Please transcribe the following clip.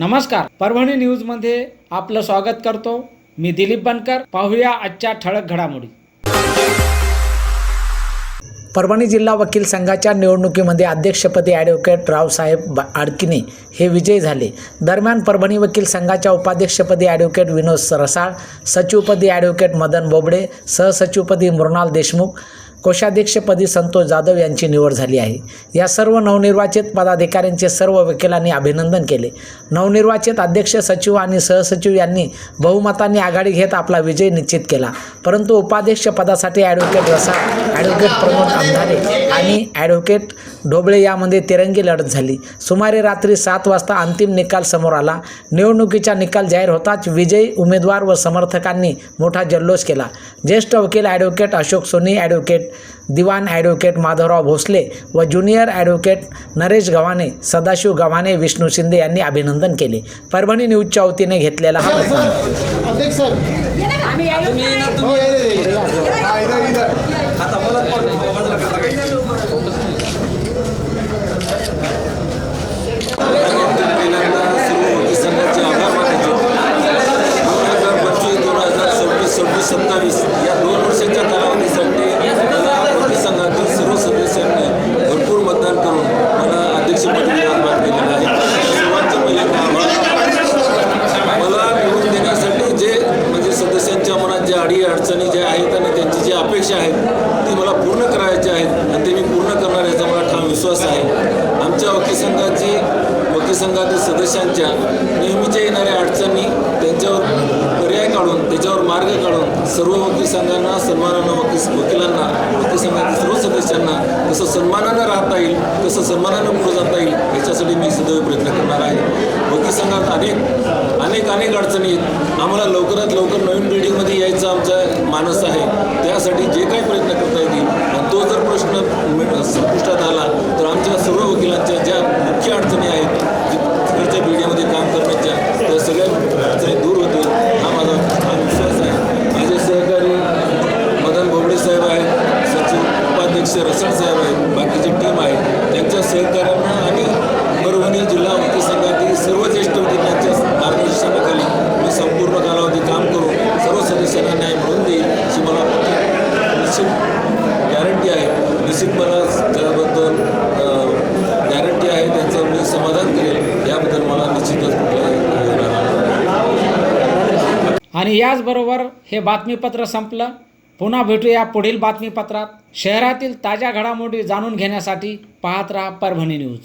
नमस्कार. परभणी न्यूजमध्ये आपलं स्वागत करतो. मी दिलीप बनकर. पाहूया आजच्या ठळक घडामोडी. परभणी जिल्हा वकील संघाच्या निवडणुकीमध्ये अध्यक्षपदी ॲडव्होकेट रावसाहेब बा- आडकिने हे विजयी झाले. दरम्यान परभणी वकील संघाच्या उपाध्यक्षपदी ॲडव्होकेट विनोद रसाळ सचिवपदी ॲडव्होकेट मदन बोबडे सहसचिवपदी मृणाल देशमुख कोषाध्यक्षपदी संतोष जाधव यांची निवड झाली आहे. या सर्व नवनिर्वाचित पदाधिकाऱ्यांचे सर्व वकिलांनी अभिनंदन केले. नवनिर्वाचित अध्यक्ष सचिव आणि सहसचिव यांनी बहुमतांनी आघाडी घेत आपला विजय निश्चित केला. परंतु उपाध्यक्ष पदासाठी ॲडव्होकेट रसाळ ॲडव्होकेट प्रमोद अंधारे आणि ॲडव्होकेट ढोबळे यामध्ये तिरंगी लढत झाली. सुमारे रात्री सात वाजता अंतिम निकाल समोर आला. निवडणुकीचा निकाल जाहीर होताच विजयी उमेदवार व समर्थकांनी मोठा जल्लोष केला. ज्येष्ठ वकील advocate Ashok Soni advocate Diwan advocate Madhavrao Bhosale व ज्युनियर ॲडव्होकेट नरेश गव्हाणे सदाशिव गव्हाणे विष्णू शिंदे यांनी अभिनंदन केले परभणी न्यूजच्या वतीने घेतलेला हा वृत्तांत. अध्यक्ष सर हो ये रे, ये. हा, इधर इधर पहिल्यांदा सर्व वकील संघाचे आभार मानायचे दोन हजार पंचवीस दोन हजार सव्वीस सव्वीस सत्तावीस या दोन वर्षाच्या कालावधीसाठी मला वकील संघातील सर्व सदस्यांनी भरपूर मतदान करून मला अध्यक्षपदी विराजमान केलेलं आहे सर्वांचं पहिल्यांदा आभार मला निवडून देण्यासाठी जे म्हणजे सदस्यांच्या मनात ज्या अडी अडचणी ज्या माझी जी अपेक्षा आहेत ती मला पूर्ण करायची आहेत आणि ते मी पूर्ण करणार याचा मला ठाम विश्वास आहे. आमच्या वकील संघाची वकील संघातील सदस्यांच्या नेहमीच्या येणाऱ्या अडचणी त्यांच्यावर पर्याय काढून त्याच्यावर मार्ग काढून सर्व वकील संघांना सन्मानानं वकील वकिलांना वकील संघातील सर्व सदस्यांना कसं सन्मानानं राहता येईल कसं सन्मानानं पुढे जाता येईल याच्यासाठी मी सदैव प्रयत्न करणार आहे. वकील संघात अनेक अनेक अनेक अडचणी आहेत. आम्हाला लवकरात लवकर नवीन बिल्डिंगमध्ये यायचं आमचा मानस आहे. त्यासाठी जे काही प्रयत्न करता येतील आणि तो जर प्रश्न संपुष्टात आला तर आमच्या सर्व वकिलांच्या ज्या मुख्य अडचणी आहेत जे तिकडच्या बिल्डिंगमध्ये काम करण्याच्या त्या सगळ्या अडचणी दूर होतील. हा माझा हा विश्वास आहे. माझे सहकारी मदन बोबडे साहेब आहेत सचिव उपाध्यक्ष रसड साहेब आहेत बाकीची टीम आहे. त्यांच्या सहकार्यांना आणि परभणी जिल्हा वकील संघातील सर्व ज्येष्ठ वकिलांच्या मी संपूर्ण कालावधी काम करून सर्व सदस्यांना न्याय मिळवून देईल अशी मला निश्चित गॅरंटी आहे. निश्चित मला त्याबद्दल गॅरंटी आहे त्यांचं मी समाधान करेल. याबद्दल मला निश्चितच आणि याचबरोबर हे बातमीपत्र संपलं. पुन्हा भेटूया पुढील बातमीपत्रात. शहरातील ताज्या घडामोडी जाणून घेण्यासाठी पाहत राहा परभणी न्यूज.